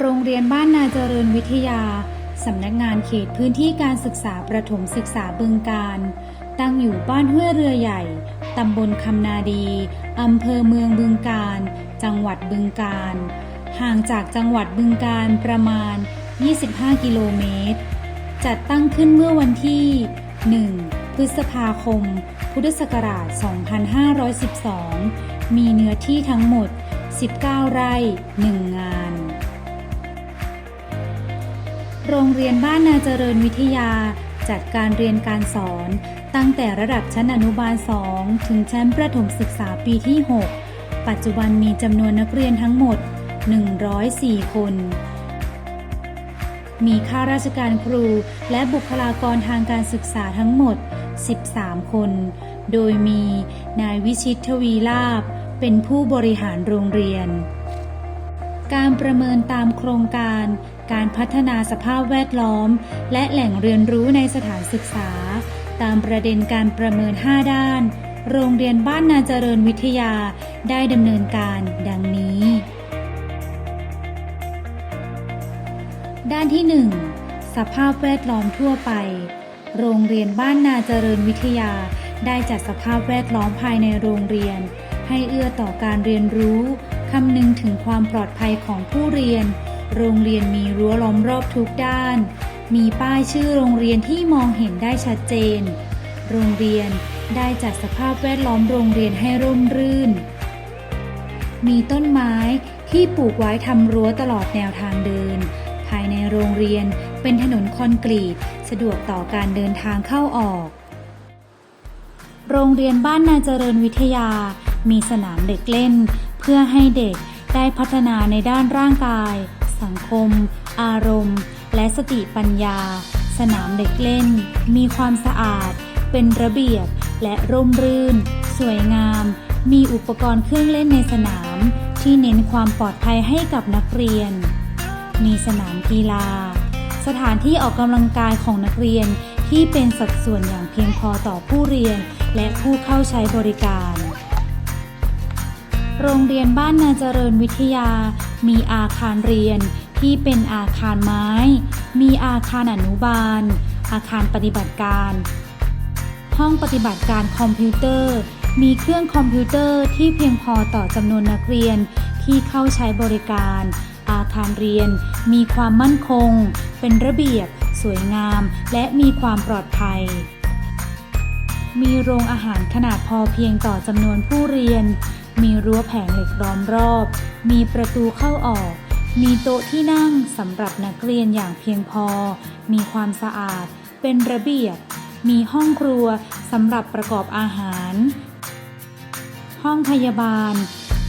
โรงเรียนบ้านนาเจริญวิทยา สำนักงานเขตพื้นที่การศึกษาประถมศึกษาบึงการ ตั้งอยู่บ้านห้วยเรือใหญ่ ตำบลคำนาดี อำเภอเมืองบึงการ จังหวัดบึงการ ห่างจากจังหวัดบึงการประมาณ 25 กิโลเมตร จัดตั้งขึ้นเมื่อวันที่ 1 พฤษภาคม พุทธศักราช 2512 มีเนื้อที่ทั้งหมด 19 ไร่ 1 งาน โรงเรียนบ้านนาเจริญวิทยา จัดการเรียนการสอน ตั้งแต่ระดับชั้นอนุบาล 2 ถึงชั้นประถมศึกษาปีที่ 6 ปัจจุบันมีจำนวนนักเรียนทั้งหมด 104 คน มีข้าราชการครูและบุคลากรทางการศึกษาทั้งหมด 13 คน โดยมีนายวิชิตทวีลาบ เป็นผู้บริหารโรงเรียนการประเมินตามโครงการ การพัฒนาสภาพแวดล้อม และแหล่งเรียนรู้ในสถานศึกษา ตามประเด็นการประเมิน 5 ด้าน โรงเรียนบ้านนาเจริญวิทยาได้ดำเนินการดังนี้ ด้านที่ 1 สภาพแวดล้อมทั่วไป โรงเรียนบ้านนาเจริญวิทยาได้จัดสภาพแวดล้อมภายในโรงเรียน ให้เอื้อต่อการเรียนรู้คำนึงถึงความปลอดภัยของผู้เรียน โรงเรียนมีรั้วล้อมรอบทุกด้าน มีป้ายชื่อโรงเรียนที่มองเห็นได้ชัดเจน โรงเรียนได้จัดสภาพแวดล้อมโรงเรียนให้ร่มรื่น มีต้นไม้ที่ปลูกไว้ทำรั้วตลอดแนวทางเดิน ภายในโรงเรียนเป็นถนนคอนกรีต สะดวกต่อการเดินทางเข้าออก โรงเรียนบ้านนาเจริญวิทยา มีสนามเด็กเล่น เพื่อให้เด็กได้พัฒนาในด้านร่างกาย สังคม อารมณ์ และสติปัญญา สนามเด็กเล่น มีความสะอาด เป็นระเบียบ และร่มรื่น สวยงาม มีอุปกรณ์เครื่องเล่นในสนาม ที่เน้นความปลอดภัยให้กับนักเรียน มีสนามกีฬา สถานที่ออกกำลังกายของนักเรียนที่เป็นสัดส่วนอย่างเพียงพอต่อผู้เรียนและผู้เข้าใช้บริการ โรงเรียนบ้านนาเจริญวิทยา มีอาคารเรียนที่เป็นอาคารไม้ มีอาคารอนุบาล อาคารปฏิบัติการ ห้องปฏิบัติการคอมพิวเตอร์ มีเครื่องคอมพิวเตอร์ที่เพียงพอต่อจำนวนนักเรียนที่เข้าใช้บริการ อาคารเรียน มีความมั่นคง เป็นระเบียบ สวยงาม และมีความปลอดภัย มีโรงอาหารขนาดพอเพียงต่อจำนวนผู้เรียน มีรั้วแผงเหล็กล้อมรอบ มีประตูเข้าออก มีโต๊ะที่นั่งสำหรับนักเรียนอย่างเพียงพอ มีความสะอาด เป็นระเบียบ มีห้องครัวสำหรับประกอบอาหาร ห้องพยาบาล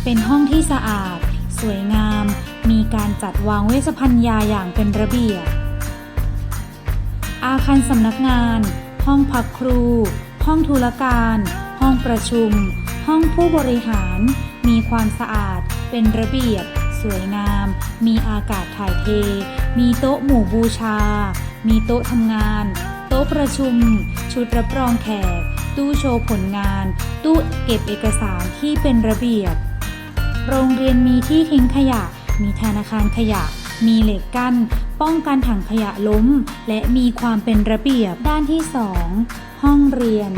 เป็นห้องที่สะอาด สวยงาม มีการจัดวางเวชภัณฑ์ยาอย่างเป็นระเบียบ อาคารสำนักงาน ห้องพักครู ห้องธุรการ ห้องประชุม ห้องผู้บริหาร มีความสะอาด เป็นระเบียบ สวยงาม มีอากาศถ่ายเท มีโต๊ะหมู่บูชา มีโต๊ะทำงาน โต๊ะประชุม ชุดรับรองแขก ตู้โชว์ผลงาน ตู้เก็บเอกสารที่เป็นระเบียบ โรงเรียนมีที่ทิ้งขยะ มีธนาคารขยะ มีเหล็กกั้น ป้องกันถังขยะล้ม และมีความเป็นระเบียบด้านที่ 2 ห้องเรียน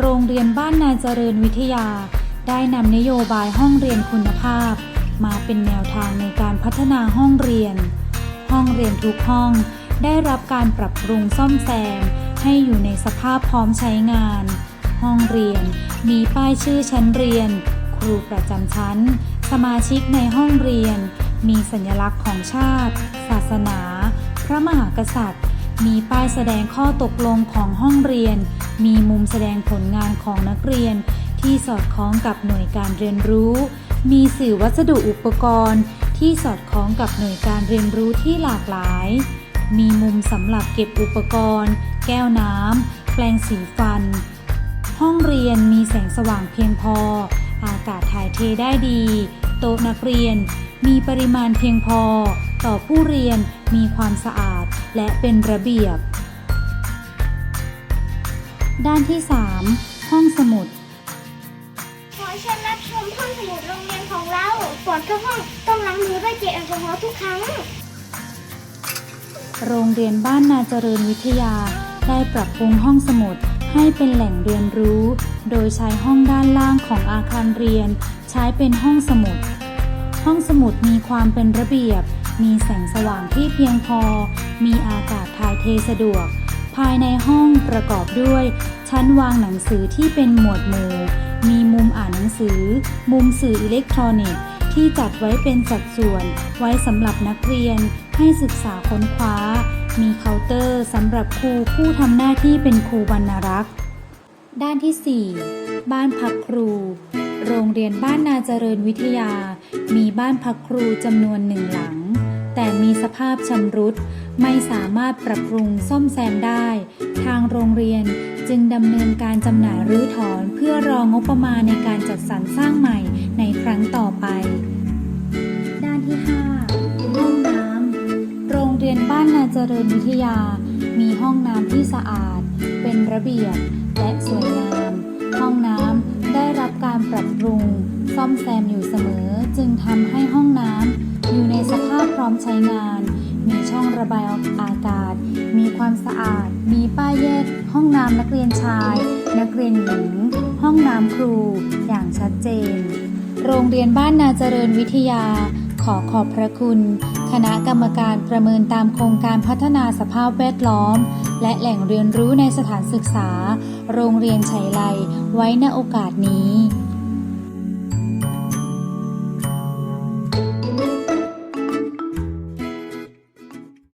โรงเรียนบ้านนาเจริญวิทยา ได้นำนโยบายห้องเรียนคุณภาพ มาเป็นแนวทางในการพัฒนาห้องเรียน ห้องเรียนทุกห้องได้รับการปรับปรุงซ่อมแซม ให้อยู่ในสภาพพร้อมใช้งาน ห้องเรียนมีป้ายชื่อชั้นเรียน ครูประจำชั้น สมาชิกในห้องเรียน มีสัญลักษณ์ของชาติ ศาสนา พระมหากษัตริย์ มีป้ายแสดงข้อตกลงของห้องเรียน มีมุมแสดงผลงานของนักเรียน ที่สอดคล้องกับหน่วยการเรียนรู้ มีสื่อวัสดุอุปกรณ์ ที่สอดคล้องกับหน่วยการเรียนรู้ที่หลากหลาย มีมุมสำหรับเก็บอุปกรณ์ แก้วน้ำ แปรงสีฟัน ห้องเรียนมีแสงสว่างเพียงพอ อากาศถ่ายเทได้ดี โต๊ะนักเรียน มีปริมาณเพียงพอ ต่อผู้เรียนมีความสะอาดและเป็นระเบียบ ด้านที่ 3 ห้องสมุด ขอเชิญรับชมห้องสมุดโรงเรียนของเราก่อนเข้าห้องต้องล้างมือด้วยเจลแอลกอฮอล์แล้วทุกครั้ง โรงเรียนบ้านนาเจริญวิทยา ได้ปรับปรุงห้องสมุดให้เป็นแหล่งเรียนรู้ โดยใช้ห้องด้านล่างของอาคารเรียน ใช้เป็นห้องสมุด ห้องสมุดมีความเป็นระเบียบ มีแสงสว่างที่เพียงพอ มีอากาศถ่ายเทสะดวก ภายในห้องประกอบด้วย ชั้นวางหนังสือที่เป็นหมวดหมู่ มีมุมอ่านหนังสือ มุมสื่ออิเล็กทรอนิกส์ที่จัดไว้เป็นสัดส่วน ไว้สำหรับนักเรียนให้ศึกษาค้นคว้า มีเคาน์เตอร์สำหรับครูผู้ทำหน้าที่เป็นครูบรรณรักษ์ ด้านที่ 4 บ้านพักครู โรงเรียนบ้านนาเจริญวิทยา มีบ้านพักครูจำนวนหนึ่งหลัง แต่มีสภาพชำรุด ไม่สามารถปรับปรุงซ่อมแซมได้ ทางโรงเรียนจึงดำเนินการจำหน่ายรื้อถอนเพื่อรองบประมาณในการจัดสรรสร้างใหม่ในครั้งต่อไป ด้านที่ 5 ห้องน้ำโรงเรียนบ้านนาเจริญวิทยา มีห้องน้ำที่สะอาด เป็นระเบียบ และสวยงาม ห้องน้ำได้รับการปรับปรุง ซ่อมแซมอยู่เสมอ จึงทำให้ห้องน้ำ อยู่ในสภาพพร้อมใช้งาน มีช่องระบายอากาศ มีความสะอาด มีป้ายแยก ห้องน้ำนักเรียนชาย นักเรียนหญิง ห้องน้ำครู อย่างชัดเจน โรงเรียนบ้านนาเจริญวิทยา ขอขอบพระคุณ คณะกรรมการประเมินตามโครงการพัฒนาสภาพแวดล้อม และแหล่งเรียนรู้ในสถานศึกษา โรงเรียนไฉไลไว้ณโอกาสนี้